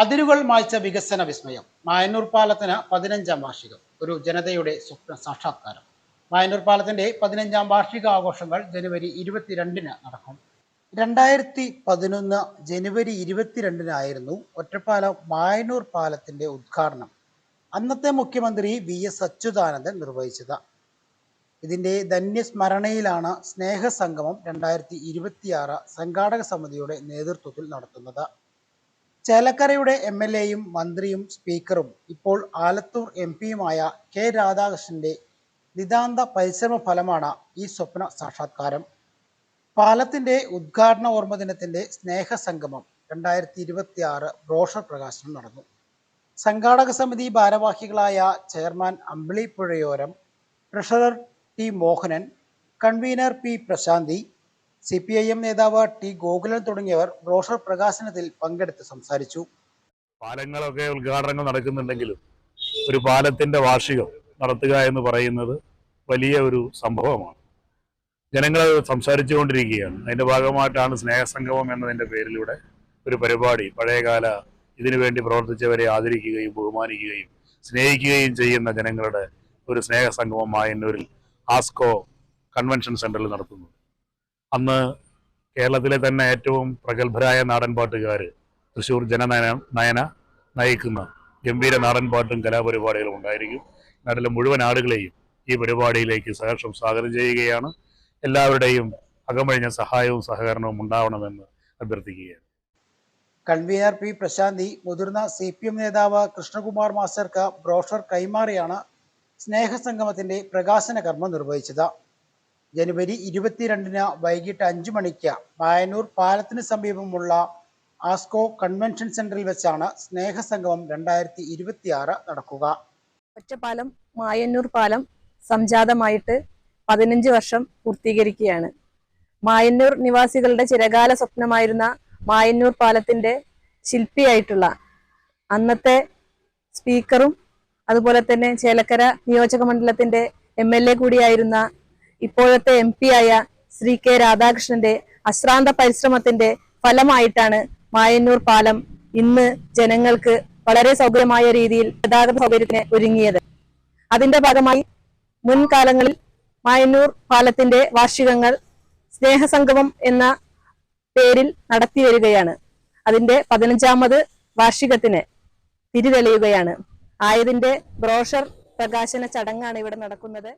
അതിരുകൾ മായ്ച്ച വികസന വിസ്മയം. മായന്നൂർ പാലത്തിന് പതിനഞ്ചാം വാർഷികം. ഒരു ജനതയുടെ സ്വപ്ന സാക്ഷാത്കാരം. മായന്നൂർ പാലത്തിന്റെ പതിനഞ്ചാം വാർഷിക ആഘോഷങ്ങൾ ജനുവരി ഇരുപത്തിരണ്ടിന് നടക്കും. രണ്ടായിരത്തി പതിനൊന്ന് ജനുവരി ഇരുപത്തിരണ്ടിനായിരുന്നു ഒറ്റപ്പാലം മായന്നൂർ പാലത്തിന്റെ ഉദ്ഘാടനം. അന്നത്തെ മുഖ്യമന്ത്രി വി എസ് അച്യുതാനന്ദൻ നിർവഹിച്ചത്. ഇതിന്റെ ധന്യസ്മരണയിലാണ് സ്നേഹസംഗമം രണ്ടായിരത്തി ഇരുപത്തിയാറ് സംഘാടക സമിതിയുടെ നേതൃത്വത്തിൽ നടത്തുന്നത്. ചേലക്കരയുടെ എം എൽ എയും മന്ത്രിയും സ്പീക്കറും ഇപ്പോൾ ആലത്തൂർ എം പിയുമായ കെ രാധാകൃഷ്ണന്റെ നിതാന്ത പരിശ്രമ ഫലമാണ് ഈ സ്വപ്ന സാക്ഷാത്കാരം. പാലത്തിന്റെ ഉദ്ഘാടന ഓർമ്മ ദിനത്തിന്റെ സ്നേഹസംഗമം രണ്ടായിരത്തി ഇരുപത്തി ആറ് ബ്രോഷർ പ്രകാശനം നടന്നു. സംഘാടക സമിതി ഭാരവാഹികളായ chairman Ambili Puzhayoram treasurer T Mohanan convener P Prashanthi C P I M നേതാവ് ടി ഗോകുലൻ തുടങ്ങിയവർ ബ്രോഷർ പ്രകാശനത്തിൽ പങ്കെടുത്ത് സംസാരിച്ചു. പാലങ്ങളൊക്കെ ഉദ്ഘാടനങ്ങൾ നടക്കുന്നുണ്ടെങ്കിലും ഒരു പാലത്തിന്റെ വാർഷികം നടത്തുക എന്ന് പറയുന്നത് വലിയ ഒരു സംഭവമാണ്. ജനങ്ങൾ സംസാരിച്ചുകൊണ്ടിരിക്കുകയാണ്. അതിന്റെ ഭാഗമായിട്ടാണ് സ്നേഹസംഗമം എന്നതിന്റെ പേരിലൂടെ ഒരു പരിപാടി പഴയകാല ഇതിനു വേണ്ടി പ്രവർത്തിച്ചവരെ ആദരിക്കുകയും ബഹുമാനിക്കുകയും സ്നേഹിക്കുകയും ചെയ്യുന്ന ജനങ്ങളുടെ ഒരു സ്നേഹസംഗമം മായന്നൂരിൽ ആസ്കോ കൺവെൻഷൻ സെന്ററിൽ നടത്തുന്നു. അന്ന് കേരളത്തിലെ തന്നെ ഏറ്റവും പ്രഗത്ഭരായ നാടൻ പാട്ടുകാർ തൃശ്ശൂർ ജനനയന നയന നയിക്കുന്ന ഗംഭീര നാടൻ പാട്ടും കലാപരിപാടികളും ഉണ്ടായിരിക്കും. നാട്ടിലെ മുഴുവൻ ആളുകളെയും ഈ പരിപാടിയിലേക്ക് സഹർഷം സ്വാഗതം ചെയ്യുകയാണ്. എല്ലാവരുടെയും അകമഴിഞ്ഞ സഹായവും സഹകരണവും ഉണ്ടാവണമെന്ന് അഭ്യർത്ഥിക്കുകയാണ്. കൺവീനർ പി പ്രശാന്തി മുതിർന്ന സി പി എം നേതാവ് കൃഷ്ണകുമാർ മാസ്റ്റർക്ക് ബ്രോഷർ കൈമാറിയാണ് സ്നേഹസംഗമത്തിന്റെ പ്രകാശന കർമ്മം നിർവഹിച്ചത്. ജനുവരി ഇരുപത്തിരണ്ടിന് വൈകിട്ട് അഞ്ചു മണിക്ക് മായന്നൂർ പാലത്തിന് സമീപമുള്ള ആസ്കോ കൺവെൻഷൻ സെന്ററിൽ വെച്ചാണ് സ്നേഹസംഗമം രണ്ടായിരത്തി ഇരുപത്തിയാറ് നടക്കുക. ഒറ്റപ്പാലം മായന്നൂർ പാലം സംജാതമായിട്ട് പതിനഞ്ച് വർഷം പൂർത്തീകരിക്കുകയാണ്. മായന്നൂർ നിവാസികളുടെ ചിരകാല സ്വപ്നമായിരുന്ന മായന്നൂർ പാലത്തിന്റെ ശില്പിയായിട്ടുള്ള അന്നത്തെ സ്പീക്കറും അതുപോലെ തന്നെ ചേലക്കര നിയോജക മണ്ഡലത്തിന്റെ എം എൽ എ കൂടിയായിരുന്ന ഇപ്പോഴത്തെ എം ആയ ശ്രീ കെ രാധാകൃഷ്ണന്റെ അശ്രാന്ത പരിശ്രമത്തിന്റെ ഫലമായിട്ടാണ് മായന്നൂർ പാലം ഇന്ന് ജനങ്ങൾക്ക് വളരെ സൗകര്യമായ രീതിയിൽ ഗതാഗത സൗകര്യത്തിന് ഒരുങ്ങിയത്. അതിന്റെ ഭാഗമായി മുൻകാലങ്ങളിൽ മായന്നൂർ പാലത്തിന്റെ വാർഷികങ്ങൾ സ്നേഹസംഗമം എന്ന പേരിൽ നടത്തി വരികയാണ്. അതിന്റെ പതിനഞ്ചാമത് വാർഷികത്തിന് തിരിതെളിയുകയാണ്. ആയതിന്റെ ബ്രോഷർ പ്രകാശന ചടങ്ങാണ് ഇവിടെ നടക്കുന്നത്.